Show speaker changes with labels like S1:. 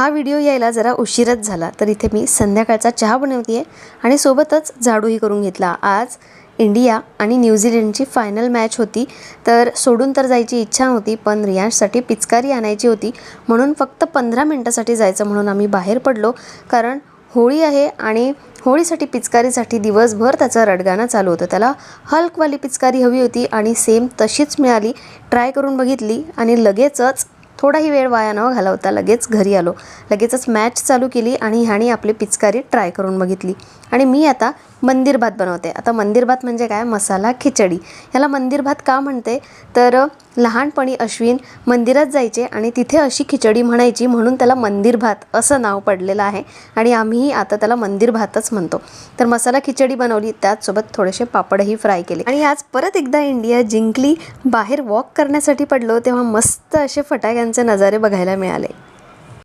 S1: हा व्हिडिओ यायला जरा उशीरच झाला तर इथे मी संध्याकाळचा चहा बनवते आहे आणि सोबतच झाडूही करून घेतला. आज इंडिया आणि न्यूझीलंडची फायनल मॅच होती तर सोडून तर जायची इच्छा नव्हती पण रियांशसाठी पिचकारी आणायची होती म्हणून फक्त पंधरा मिनटासाठी जायचं म्हणून आम्ही बाहेर पडलो कारण होळी आहे आणि होळीसाठी पिचकारीसाठी दिवसभर त्याचं रडगाणं चालू होतं. त्याला हल्कवाली पिचकारी हवी होती आणि सेम तशीच मिळाली. ट्राय करून बघितली आणि लगेचच थोडाही वेळ वाया न घालवता लगेच घरी आलो. लगेचच मॅच चालू केली आणि ह्याने आपली पिचकारी ट्राय करून बघितली. आणि मी आता मंदिर भात बनवते. आता मंदिर भात म्हणजे काय? मसाला खिचडी. ह्याला मंदिर भात का म्हणते? तर लहानपणी अश्विन मंदिरात जायचे आणि तिथे अशी खिचडी म्हणायची म्हणून त्याला मंदिर भात असं नाव पडलेलं आहे. आणि आम्हीही आता त्याला मंदिर भातच म्हणतो. तर मसाला खिचडी बनवली त्याचसोबत थोडेसे पापडही फ्राय केले. आणि आज परत एकदा इंडिया जिंकली बाहेर वॉक करण्यासाठी पडलो तेव्हा मस्त असे फटाक्यांचे नजारे बघायला मिळाले.